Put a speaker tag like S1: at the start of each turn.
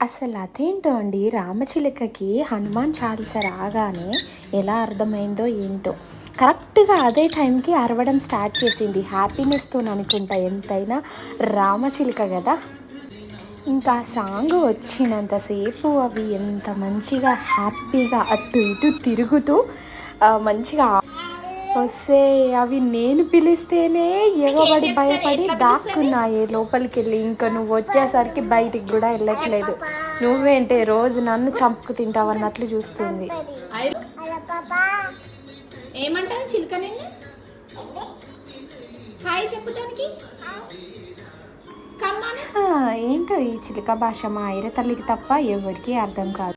S1: అసలు అదేంటో అండి? రామచిలుకకి హనుమాన్ చాలీస రాగానే ఎలా అర్థమైందో ఏంటో. కరెక్ట్గా అదే టైంకి అరవడం స్టార్ట్ చేసింది. హ్యాపీనెస్తో అనుకుంటా ఎంతైనా రామచిలుక కదా. ఇంకా సాంగ్ వచ్చినంతసేపు అవి ఎంత మంచిగా హ్యాపీగా అటు ఇటు తిరుగుతూ మంచిగా వస్తే అవి నేను పిలిస్తేనే ఎగబడి భయపడి దాక్కున్నాయి లోపలికి వెళ్ళి ఇంకా నువ్వు వచ్చేసరికి బయటికి కూడా వెళ్ళట్లేదు. నువ్వేంటే రోజు నన్ను చంపుకు తింటావు అన్నట్లు చూస్తుంది.
S2: ఏమంటారు చిలుక హాయ్
S1: ఏంటో ఈ చిలుక భాష మా ఐర తల్లికి తప్ప ఎవరికీ అర్థం కాదు.